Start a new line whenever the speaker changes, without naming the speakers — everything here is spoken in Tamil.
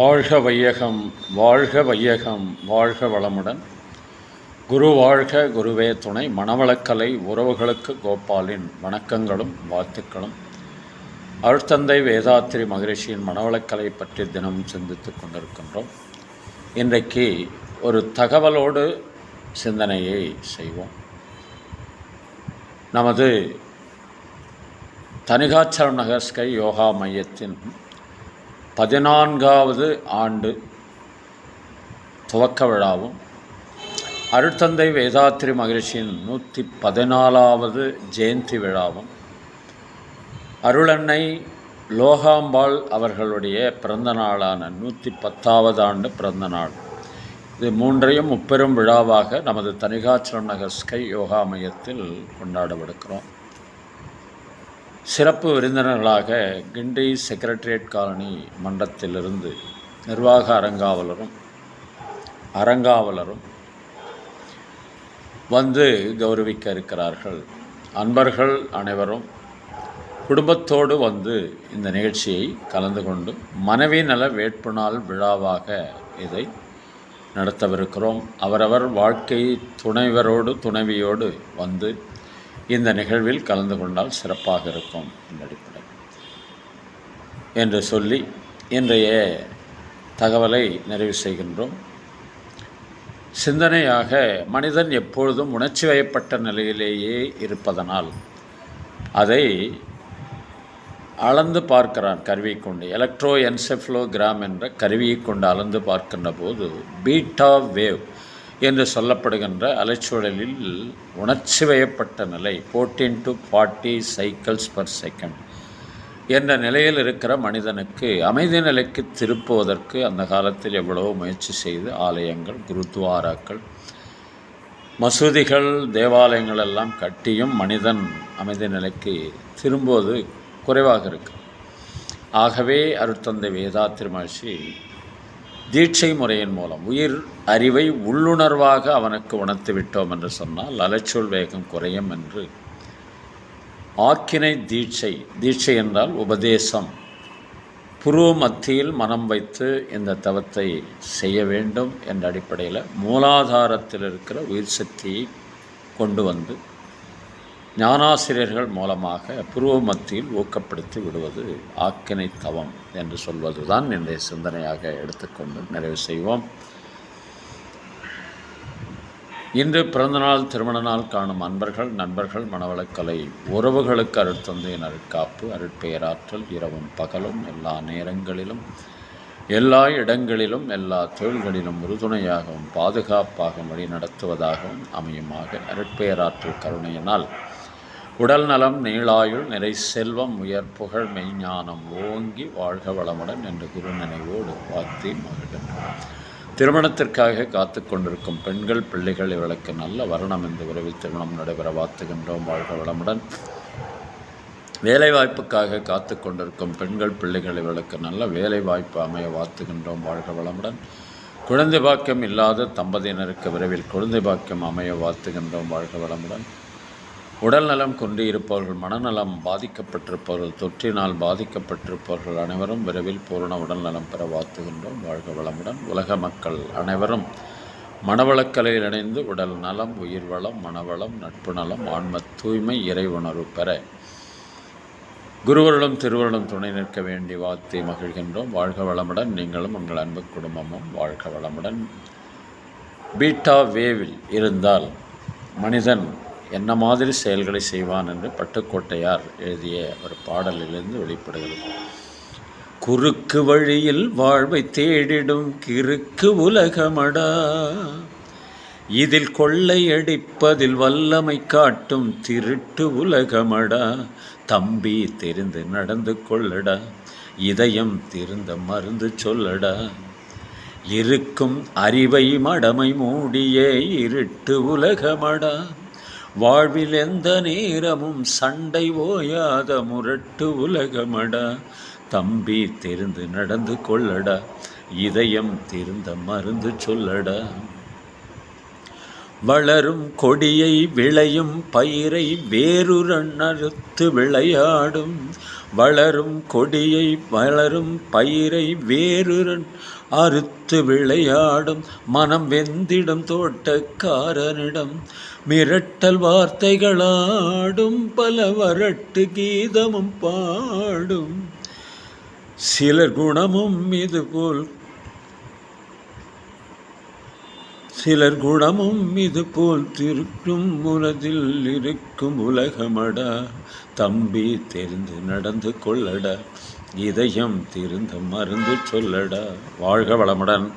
வாழ்க வையகம் வாழ்க வையகம் வாழ்க வளமுடன். குரு வாழ்க குருவே துணை மணவளக்கலை உறவுகளுக்கு கோபாலின் வணக்கங்களும் வாழ்த்துக்களும். அருட்தந்தை வேதாத்திரி மகரிஷியின் மணவளக்கலை பற்றி தினம் சிந்தித்து கொண்டிருக்கின்றோம். இன்றைக்கு ஒரு தகவலோடு சிந்தனையை செய்வோம். நமது தனிகாச்சலம் நகர்ஸ்கை யோகா மையத்தின் பதினான்காவது ஆண்டு துவக்க விழாவும் அருட்தந்தை வேதாத்திரி மகிழ்ச்சியின் நூற்றி பதினாலாவது ஜெயந்தி விழாவும் அருளன்னை லோகாம்பாள் அவர்களுடைய பிறந்த நாளான நூற்றி பத்தாவது ஆண்டு பிறந்த நாள். இது மூன்றையும் முப்பெரும் விழாவாக நமது தனிகாச்சலம் நகர் ஸ்கை யோகா மையத்தில் கொண்டாடவிருக்கிறோம். சிறப்பு விருந்தினர்களாக கிண்டி செக்ரட்டரியேட் காலனி மன்றத்திலிருந்து நிர்வாக அரங்காவலரும் அரங்காவலரும் வந்து கௌரவிக்க இருக்கிறார்கள் அன்பர்கள் அனைவரும் குடும்பத்தோடு வந்து இந்த நிகழ்ச்சியை கலந்து கொண்டு மனைவி நல வேட்புநாள் விழாவாக இதை நடத்தவிருக்கிறோம். அவரவர் வாழ்க்கை துணைவரோடு துணைவியோடு வந்து இந்த நிகழ்வில் கலந்து கொண்டால் சிறப்பாக இருக்கும் அடிப்படை. என்று சொல்லி இன்றைய தகவலை நிறைவு செய்கின்றோம். சிந்தனையாக மனிதன் எப்பொழுதும் உணர்ச்சி வயப்பட்ட நிலையிலேயே இருப்பதனால் அதை அளந்து பார்க்கிறான் கருவியை கொண்டு. எலக்ட்ரோ என்செஃப்ளோகிராம் என்ற கருவியை கொண்டு அளந்து பார்க்கின்ற போது பீட்டா வேவ் என்று சொல்லப்படுகின்ற அலைச்சூழலில் உணர்ச்சி வயப்பட்ட நிலை fourteen to forty cycles per second என்ற நிலையில் இருக்கிற மனிதனுக்கு அமைதி நிலைக்கு திருப்புவதற்கு அந்த காலத்தில் எவ்வளவோ முயற்சி செய்து ஆலயங்கள் குருத்வாராக்கள் மசூதிகள் தேவாலயங்கள் எல்லாம் கட்டியும் மனிதன் அமைதி நிலைக்கு திரும்புவது குறைவாக இருக்கு. ஆகவே அருட்தந்தை வேதாத்திரி திருமகர்ஷி தீட்சை முறையின் மூலம் உயிர் அறிவை உள்ளுணர்வாக அவனுக்கு உணர்த்து விட்டோம் என்று சொன்னால் அலைச்சொல் வேகம் குறையும் என்று. ஆக்கினை தீட்சை தீட்சை என்றால் உபதேசம். புருவ மத்தியில் மனம் வைத்து இந்த தவத்தை செய்ய வேண்டும் என்ற அடிப்படையில் மூலாதாரத்தில் இருக்கிற உயிர் சக்தியை கொண்டு வந்து ஞானாசிரியர்கள் மூலமாக புருவ மத்தியில் ஊக்கப்படுத்தி விடுவது ஆக்கினை தவம் என்று சொல்வது தான் என்னுடைய சிந்தனையாக எடுத்துக்கொண்டு நிறைவு செய்வோம். இன்று பிறந்தநாள் திருமண நாள் காணும் அன்பர்கள் நண்பர்கள் மனவளக்கலை உறவுகளுக்கு அருட்தந்தையின் அருட்காப்பு அருட்பெயராற்றல் இரவும் பகலும் எல்லா நேரங்களிலும் எல்லா இடங்களிலும் எல்லா தொழில்களிலும் உறுதுணையாகவும் பாதுகாப்பாகவும் வழி நடத்துவதாகவும் அமையுமாக அருட்பெயராற்றல் கருணையினால் உடல் நலம் நீளாயுள் நிறை செல்வம் உயர் புகழ் மெய்ஞானம் ஓங்கி வாழ்க வளமுடன் என்று குரு நினைவோடு வாழ்த்தி மகிழ்கின்றோம். திருமணத்திற்காக காத்து கொண்டிருக்கும் பெண்கள் பிள்ளைகள் இவளுக்கு நல்ல வரணம் என்று விரைவில் திருமணம் நடைபெற வாழ்த்துகின்றோம். வாழ்க வளமுடன். வேலைவாய்ப்புக்காக காத்து கொண்டிருக்கும் பெண்கள் பிள்ளைகள் இவளுக்கு நல்ல வேலைவாய்ப்பு அமைய வாழ்த்துகின்றோம். வாழ்க வளமுடன். குழந்தை பாக்கியம் இல்லாத தம்பதியினருக்கு விரைவில் குழந்தை பாக்கியம் அமைய வாழ்த்துகின்றோம். வாழ்க வளமுடன். உடல் நலம் கொண்டு இருப்பவர்கள் மனநலம் பாதிக்கப்பட்டிருப்பவர்கள் தொற்றினால் பாதிக்கப்பட்டிருப்பவர்கள் அனைவரும் விரைவில் பூரண உடல் நலம் பெற வாழ்த்துகின்றோம். வாழ்க வளமுடன் உலக மக்கள் அனைவரும். மனவளக்கலையில் இணைந்து உடல் நலம் உயிர் வளம் மனவளம் நட்பு நலம் ஆன்ம தூய்மை இறை உணர்வு பெற குருவருடன் திருவருடன் துணை நிற்க வேண்டி வாத்தி மகிழ்கின்றோம். வாழ்க வளமுடன் நீங்களும் உங்கள் அன்பு குடும்பமும் வாழ்க வளமுடன். பீட்டா வேவில் இருந்தால் மனிதன் என்ன மாதிரி செயல்களை செய்வான் என்று பட்டுக்கோட்டையார் எழுதிய ஒரு பாடலிலிருந்து வெளிப்படுகிறது. குறுக்கு வழியில் வாழ்வை தேடிடும் கிறுக்கு உலகமடா. இதில் கொள்ளையடிப்பதில் வல்லமை காட்டும் திருட்டு உலகமடா. தம்பி தெரிந்து நடந்து கொள்ளடா. இதயம் திருந்த மருந்து சொல்லடா. இருக்கும் அறிவை மடமை மூடியே இருட்டு உலகமடா. வாழ்வில் எந்த நேரமும் சண்டை ஓயாத முரட்டு உலகமடா. தம்பி தெரிந்து நடந்து கொள்ளடா. இதயம் திருந்த மருந்து சொல்லடா. வளரும் கொடியை விளையும் பயிரை வேறுரன் அறுத்து விளையாடும். வளரும் கொடியை வளரும் பயிரை வேறுரன் அறுத்து விளையாடும் மனம் வெந்திடும் தோட்டக்காரனிடம். மிரட்டல் வார்த்தைகளாடும் பல வரட்டு கீதமும் பாடும். சிலர் குணமும் இதுபோல் சிலர் குணமும் இது போல் திருக்கும் உலகில் இருக்கும் உலகமடா. தம்பி தெரிந்து நடந்து கொள்ளடா. இதயம் திருந்த மருந்து சொல்லடா. வாழ்க வளமுடன்.